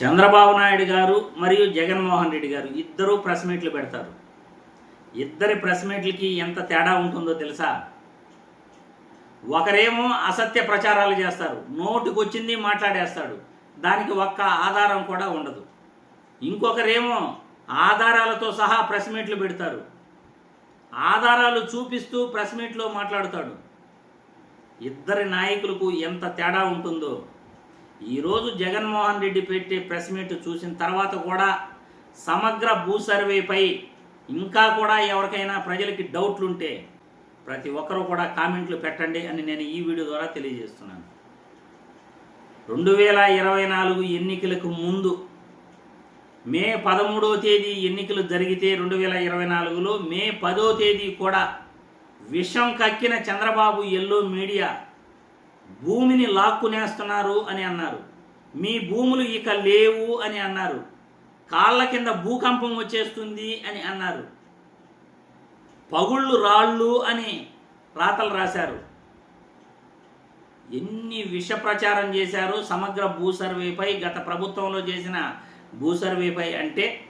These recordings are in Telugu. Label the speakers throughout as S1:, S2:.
S1: చంద్రబాబు నాయుడు గారు మరియు జగన్మోహన్ రెడ్డి గారు ఇద్దరూ ప్రెస్ మీట్లు పెడతారు. ఇద్దరి ప్రెస్ మీట్లకి ఎంత తేడా ఉంటుందో తెలుసా? ఒకరేమో అసత్య ప్రచారాలు చేస్తారు నోటికొచ్చింది మాట్లాడేస్తాడు దానికి ఒక్క ఆధారం కూడా ఉండదు. ఇంకొకరేమో ఆధారాలతో సహా ప్రెస్ మీట్లు పెడతారు ఆధారాలు చూపిస్తూ ప్రెస్ మీట్లో మాట్లాడతాడు. ఇద్దరి నాయకులకు ఎంత తేడా ఉంటుందో ఈరోజు జగన్మోహన్ రెడ్డి పెట్టే ప్రెస్ మీట్ చూసిన తర్వాత కూడా సమగ్ర భూ సర్వేపై ఇంకా కూడా ఎవరికైనా ప్రజలకి డౌట్లుంటే ప్రతి ఒక్కరూ కూడా కామెంట్లు పెట్టండి అని నేను ఈ వీడియో ద్వారా తెలియజేస్తున్నాను. రెండు వేల ఇరవై నాలుగు ఎన్నికలకు ముందు మే పదమూడవ తేదీ ఎన్నికలు జరిగితే రెండు వేల ఇరవై నాలుగులో మే పదో తేదీ కూడా విషం కక్కిన చంద్రబాబు ఎల్లో మీడియా భూమిని లాక్కునేస్తున్నారు అని అన్నారు. మీ భూములు ఇక లేవు అని అన్నారు. కాళ్ళ కింద భూకంపం వచ్చేస్తుంది అని అన్నారు. పగుళ్ళు రాళ్ళు అని రాతలు రాశారు. ఎన్ని విష ప్రచారం చేశారు సమగ్ర భూ సర్వేపై గత ప్రభుత్వంలో చేసిన భూ సర్వేపై అంటే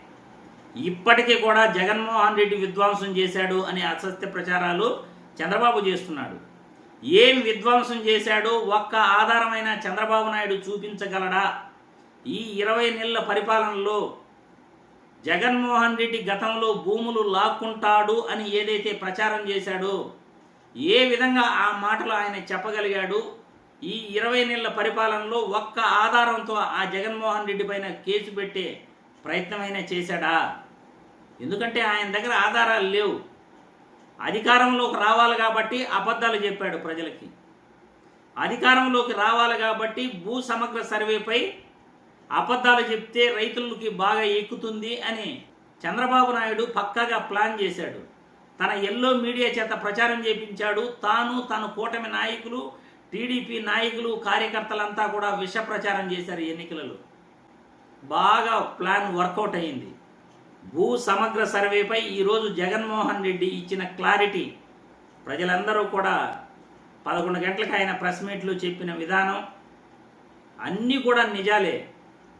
S1: ఇప్పటికీ కూడా జగన్మోహన్ రెడ్డి విధ్వంసం చేశాడు అనే అసత్య ప్రచారాలు చంద్రబాబు చేస్తున్నాడు. ఏం విధ్వంసం చేశాడో ఒక్క ఆధారమైన చంద్రబాబు నాయుడు చూపించగలడా? ఈ ఇరవై నెలల పరిపాలనలో జగన్మోహన్ రెడ్డి గతంలో భూములు లాక్కుంటాడు అని ఏదైతే ప్రచారం చేశాడో ఏ విధంగా ఆ మాటలు ఆయన చెప్పగలిగాడు? ఈ ఇరవై నెలల పరిపాలనలో ఒక్క ఆధారంతో ఆ జగన్మోహన్ రెడ్డి పైన కేసు పెట్టే ప్రయత్నమైనా చేశాడా? ఎందుకంటే ఆయన దగ్గర ఆధారాలు లేవు. అధికారంలోకి రావాలి కాబట్టి అబద్ధాలు చెప్పాడు ప్రజలకి. అధికారంలోకి రావాలి కాబట్టి భూ సమగ్ర సర్వేపై అబద్ధాలు చెప్తే రైతులకి బాగా ఎక్కుతుంది అని చంద్రబాబు నాయుడు పక్కాగా ప్లాన్ చేశాడు. తన ఎల్లో మీడియా చేత ప్రచారం చేపించాడు. తాను తన కూటమి నాయకులు టీడీపీ నాయకులు కార్యకర్తలంతా కూడా విష ప్రచారం చేశారు ఎన్నికలలో. బాగా ప్లాన్ వర్కౌట్ అయింది. భూ సమగ్ర సర్వేపై ఈరోజు జగన్మోహన్ రెడ్డి ఇచ్చిన క్లారిటీ. ప్రజలందరూ కూడా పదకొండు గంటలకు ఆయన ప్రెస్ మీట్లో చెప్పిన విధానం అన్నీ కూడా నిజాలే.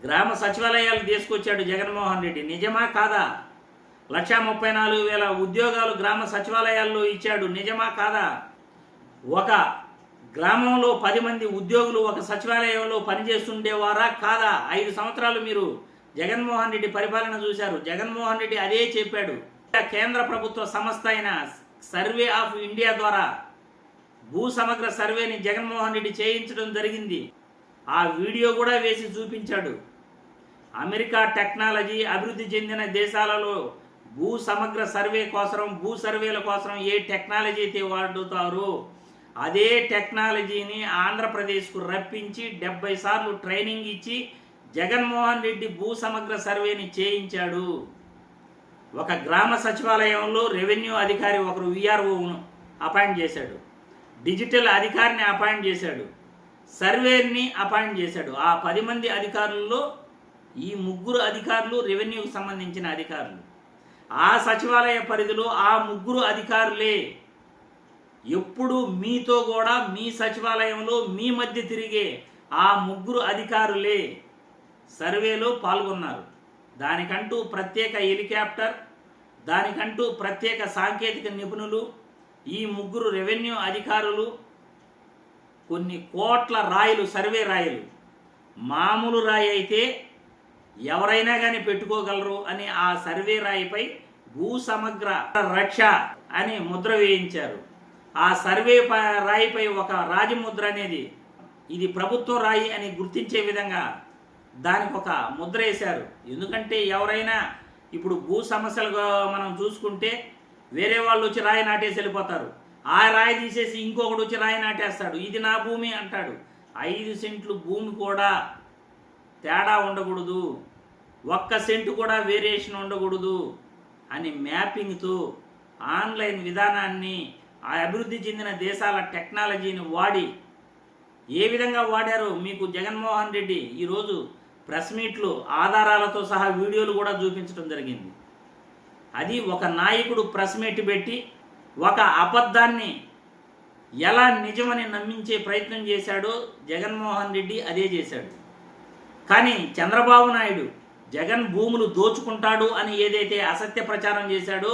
S1: గ్రామ సచివాలయాలు తీసుకొచ్చాడు జగన్మోహన్ రెడ్డి. నిజమా కాదా? లక్షా ముప్పై నాలుగు వేల ఉద్యోగాలు గ్రామ సచివాలయాల్లో ఇచ్చాడు. నిజమా కాదా? ఒక గ్రామంలో పది మంది ఉద్యోగులు ఒక సచివాలయంలో పనిచేస్తుండేవారా కాదా? ఐదు సంవత్సరాలు మీరు జగన్మోహన్ రెడ్డి పరిపాలన చూశారు. జగన్మోహన్ రెడ్డి అదే చెప్పాడు. కేంద్ర ప్రభుత్వ సంస్థ అయిన సర్వే ఆఫ్ ఇండియా ద్వారా భూ సమగ్ర సర్వేని జగన్మోహన్ రెడ్డి చేయించడం జరిగింది. ఆ వీడియో కూడా వేసి చూపించాడు. అమెరికా టెక్నాలజీ అభివృద్ధి చెందిన దేశాలలో భూ సమగ్ర సర్వే కోసం భూ సర్వేల కోసం ఏ టెక్నాలజీ అయితే వాడుతారో అదే టెక్నాలజీని ఆంధ్రప్రదేశ్కు రప్పించి డెబ్బై సార్లు ట్రైనింగ్ ఇచ్చి జగన్మోహన్ రెడ్డి భూ సమగ్ర సర్వేని చేయించాడు. ఒక గ్రామ సచివాలయంలో రెవెన్యూ అధికారి ఒకరు విఆర్ఓను అపాయింట్ చేశాడు. డిజిటల్ అధికారిని అపాయింట్ చేశాడు. సర్వేని అపాయింట్ చేశాడు. ఆ పది మంది అధికారుల్లో ఈ ముగ్గురు అధికారులు రెవెన్యూకి సంబంధించిన అధికారులు. ఆ సచివాలయ పరిధిలో ఆ ముగ్గురు అధికారులే. ఎప్పుడు మీతో కూడా మీ సచివాలయంలో మీ మధ్య తిరిగే ఆ ముగ్గురు అధికారులే. సర్వేలో పాల్గొన్నారు. దానికంటూ ప్రత్యేక హెలికాప్టర్ దానికంటూ ప్రత్యేక సాంకేతిక నిపుణులు ఈ ముగ్గురు రెవెన్యూ అధికారులు కొన్ని కోట్ల రాయలు సర్వే రాయిలు. మామూలు రాయి అయితే ఎవరైనా కానీ పెట్టుకోగలరు అని ఆ సర్వే రాయిపై భూ సమగ్ర రక్ష అని ముద్ర వేయించారు. ఆ సర్వే ప- రాయిపై ఒక రాజముద్ర అనేది ఇది ప్రభుత్వ రాయి అని గుర్తించే విధంగా దానికి ఒక ముద్ర వేశారు. ఎందుకంటే ఎవరైనా ఇప్పుడు భూ సమస్యలుగా మనం చూసుకుంటే వేరే వాళ్ళు వచ్చి రాయి నాటేసి వెళ్ళిపోతారు. ఆ రాయి తీసేసి ఇంకొకడు వచ్చి రాయి నాటేస్తాడు. ఇది నా భూమి అంటాడు. ఐదు సెంట్లు భూమి కూడా తేడా ఉండకూడదు. ఒక్క సెంటు కూడా వేరియేషన్ ఉండకూడదు అని మ్యాపింగ్తో ఆన్లైన్ విధానాన్ని ఆ అభివృద్ధి చెందిన దేశాల టెక్నాలజీని వాడి ఏ విధంగా వాడారో మీకు జగన్మోహన్ రెడ్డి ఈరోజు ప్రెస్ మీట్లు ఆధారాలతో సహా వీడియోలు కూడా చూపించడం జరిగింది. అది ఒక నాయకుడు ప్రెస్ మీట్ పెట్టి ఒక అబద్ధాన్ని ఎలా నిజమని నమ్మించే ప్రయత్నం చేశాడో జగన్మోహన్ రెడ్డి అదే చేశాడు. కానీ చంద్రబాబు నాయుడు జగన్ భూములు దోచుకుంటాడు అని ఏదైతే అసత్య ప్రచారం చేశాడో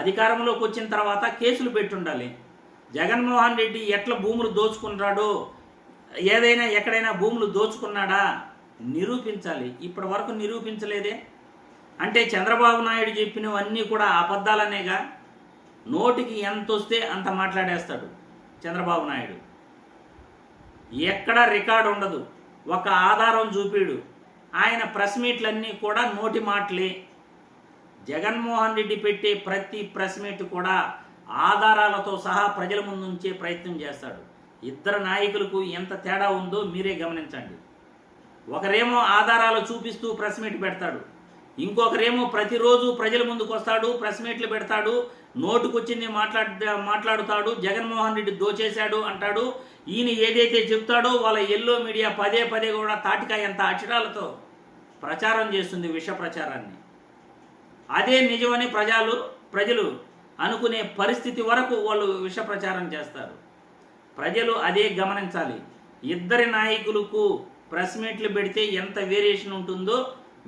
S1: అధికారంలోకి వచ్చిన తర్వాత కేసులు పెట్టుండాలి. జగన్మోహన్ రెడ్డి ఎట్లా భూములు దోచుకుంటాడో ఏదైనా ఎక్కడైనా భూములు దోచుకున్నాడా నిరూపించాలి. ఇప్పటి వరకు నిరూపించలేదే. అంటే చంద్రబాబు నాయుడు చెప్పినవన్నీ కూడా అబద్ధాలనేగా నోటికి ఎంత వస్తే అంత మాట్లాడేస్తాడు చంద్రబాబు నాయుడు. ఎక్కడ రికార్డు ఉండదు. ఒక ఆధారం చూపిడు. ఆయన ప్రెస్ మీట్లన్నీ కూడా నోటి మాటలే. జగన్మోహన్ రెడ్డి పెట్టే ప్రతి ప్రెస్ మీట్ కూడా ఆధారాలతో సహా ప్రజల ముందుంచే ప్రయత్నం చేస్తాడు. ఇద్దరు నాయకులకు ఎంత తేడా ఉందో మీరే గమనించండి. ఒకరేమో ఆధారాలు చూపిస్తూ ప్రెస్ మీట్ పెడతాడు. ఇంకొకరేమో ప్రతిరోజు ప్రజల ముందుకు వస్తాడు ప్రెస్ మీట్లు పెడతాడు నోటుకొచ్చింది మాట్లాడ మాట్లాడుతాడు జగన్మోహన్ రెడ్డి దోచేశాడు అంటాడు. ఈయన ఏదైతే చెప్తాడో వాళ్ళ ఎల్లో మీడియా పదే పదే కూడా తాటికాయ ఎంత అక్షరాలతో ప్రచారం చేస్తుంది విష ప్రచారాన్ని. అదే నిజమని ప్రజలు ప్రజలు అనుకునే పరిస్థితి వరకు వాళ్ళు విష ప్రచారం చేస్తారు. ప్రజలు అదే గమనించాలి. ఇద్దరి నాయకులకు ప్రెస్ మీట్లు పెడితే ఎంత వేరియేషన్ ఉంటుందో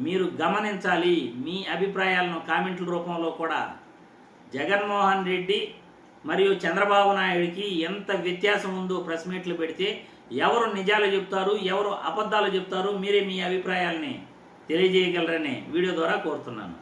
S1: మీరు గమనించాలి. మీ అభిప్రాయాలను కామెంట్ల రూపంలో కూడా. జగన్మోహన్ రెడ్డి మరియు చంద్రబాబు నాయుడికి ఎంత వ్యత్యాసం ఉందో ప్రెస్ మీట్లు పెడితే ఎవరు నిజాలు చెప్తారు ఎవరు అబద్ధాలు చెప్తారు మీరే మీ అభిప్రాయాల్ని తెలియజేయగలరని వీడియో ద్వారా కోరుతున్నాను.